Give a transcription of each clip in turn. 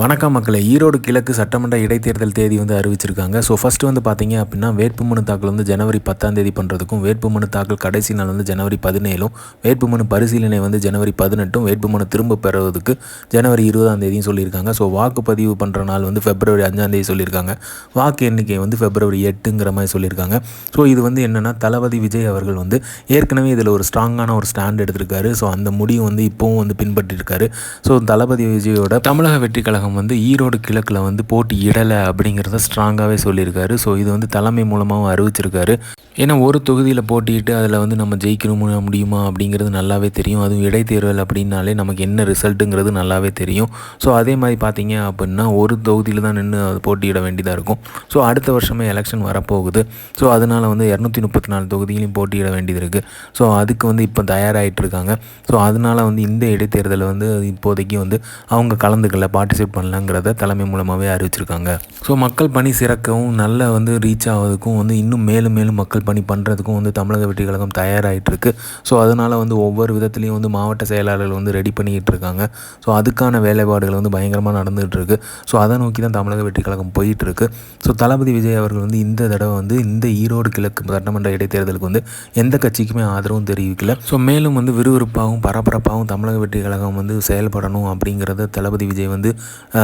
வணக்கம் மக்களை. ஈரோடு கிழக்கு சட்டமன்ற இடைத்தேர்தல் தேதி வந்து அறிவிச்சிருக்காங்க. ஸோ ஃபஸ்ட்டு வந்து பார்த்தீங்க அப்படின்னா வேட்புமனு தாக்கல் வந்து ஜனவரி பத்தாம் தேதி பண்ணுறதுக்கும் வேட்புமனு தாக்கல் கடைசி நாள் வந்து ஜனவரி பதினேழும் வேட்புமனு பரிசீலனை வந்து ஜனவரி பதினெட்டும் வேட்புமனு திரும்ப பெறுவதுக்கு ஜனவரி இருபதாம் தேதியும் சொல்லியிருக்காங்க. ஸோ வாக்குப்பதிவு பண்ணுற நாள் வந்து பிப்ரவரி அஞ்சாம் தேதி சொல்லியிருக்காங்க. வாக்கு எண்ணிக்கை வந்து பிப்ரவரி எட்டுங்கிற மாதிரி சொல்லியிருக்காங்க. ஸோ இது வந்து என்னென்னா தளபதி விஜய் அவர்கள் வந்து ஏற்கனவே இதில் ஒரு ஸ்ட்ராங்கான ஒரு ஸ்டாண்ட் எடுத்திருக்காரு. ஸோ அந்த முடிவு வந்து இப்போவும் வந்து பின்பற்றிருக்காரு. ஸோ தளபதி விஜயோட தமிழக வெற்றி கழகம் கழகம் வந்து ஈரோடு கிழக்கில் வந்து போட்டி இடலை அப்படிங்கிறத ஸ்ட்ராங்காகவே சொல்லியிருக்காரு. ஸோ இது வந்து தலைமை மூலமாகவும் அறிவிச்சிருக்காரு. ஏன்னா ஒரு தொகுதியில் போட்டிட்டு அதில் வந்து நம்ம ஜெயிக்கணும் முடியுமா அப்படிங்கிறது நல்லாவே தெரியும். அதுவும் இடைத்தேர்தல் அப்படின்னாலே நமக்கு என்ன ரிசல்ட்டுங்கிறது நல்லாவே தெரியும். ஸோ அதே மாதிரி பார்த்தீங்க அப்படின்னா ஒரு தொகுதியில் தான் நின்று அது போட்டியிட வேண்டியதாக இருக்கும். ஸோ அடுத்த வருஷமே எலெக்ஷன் வரப்போகுது. ஸோ அதனால் வந்து இரநூத்தி முப்பத்தி நாலு தொகுதியிலையும் போட்டியிட வேண்டியது இருக்குது ஸோ அதுக்கு வந்து இப்போ தயாராகிட்டு இருக்காங்க. ஸோ அதனால் வந்து இந்த இடைத்தேர்தலை வந்து இப்போதைக்கு வந்து அவங்க கலந்துக்கல பார்ட்டிசிபேட் பண்ணலங்கிறத தலைமை மூலமாகவே அறிவிச்சிருக்காங்க. ஸோ மக்கள் பணி சிறக்கவும் நல்ல வந்து ரீச் ஆகிறதுக்கும் வந்து இன்னும் மேலும் மேலும் மக்கள் பணி பண்ணுறதுக்கும் வந்து தமிழக வெற்றி கழகம் தயாராகிட்டுருக்கு ஸோ அதனால் வந்து ஒவ்வொரு விதத்துலேயும் வந்து மாவட்ட செயலாளர்கள் வந்து ரெடி பண்ணிக்கிட்டு இருக்காங்க ஸோ அதுக்கான வேலைப்பாடுகள் வந்து பயங்கரமாக நடந்துகிட்டு இருக்கு ஸோ அதை நோக்கி தான் தமிழக வெற்றி கழகம் போயிட்டுருக்கு. ஸோ தளபதி விஜய் அவர்கள் வந்து இந்த தடவை வந்து இந்த ஈரோடு கிழக்கு சட்டமன்ற இடைத்தேர்தலுக்கு வந்து எந்த கட்சிக்குமே ஆதரவும் தெரிவிக்கல. ஸோ மேலும் வந்து விறுவிறுப்பாகவும் பரபரப்பாகவும் தமிழக வெற்றி கழகம் வந்து செயல்படணும் அப்படிங்கிறத தளபதி விஜய் வந்து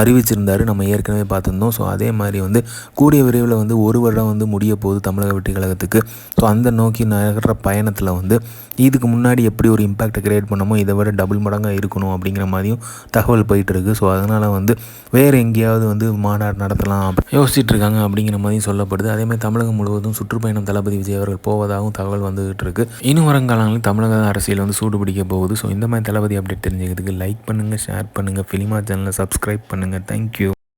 அறிவிச்சிருந்தார். நம்ம ஏற்கனவே பார்த்துருந்தோம். ஸோ அதே மாதிரி வந்து கூடிய விரைவில் வந்து ஒரு வருடம் வந்து முடிய போகுது தமிழக வெற்றி கழகத்துக்கு. ஸோ அந்த நோக்கி நகர்ற பயணத்தில் வந்து இதுக்கு முன்னாடி எப்படி ஒரு இம்பேக்டை க்ரியேட் பண்ணமோ இதை விட டபுள் மடங்காக இருக்கணும் அப்படிங்கிற மாதிரியும் தகவல் போயிட்டுருக்கு. ஸோ அதனால் வந்து வேறு எங்கேயாவது வந்து மாநாடு நடத்தலாம் யோசிச்சுட்டு இருக்காங்க அப்படிங்கிற மாதிரியும் சொல்லப்படுது. அதேமாதிரி தமிழகம் முழுவதும் சுற்றுப்பயணம் தளபதி விஜய் அவர்கள் போவதாகவும் தகவல் வந்துகிட்டு இருக்கு இன்னும் வருங்காலங்களில் தமிழக அரசியல் வந்து சூடு பிடிக்க போகுது. ஸோ இந்த மாதிரி தளபதி அப்டேட் தெரிஞ்சுக்கிறதுக்கு லைக் பண்ணுங்கள் ஷேர் பண்ணுங்கள் ஃபிலிமா சேனலை சப்ஸ்கிரைப் பண்ணுங்கள் தேங்க்யூ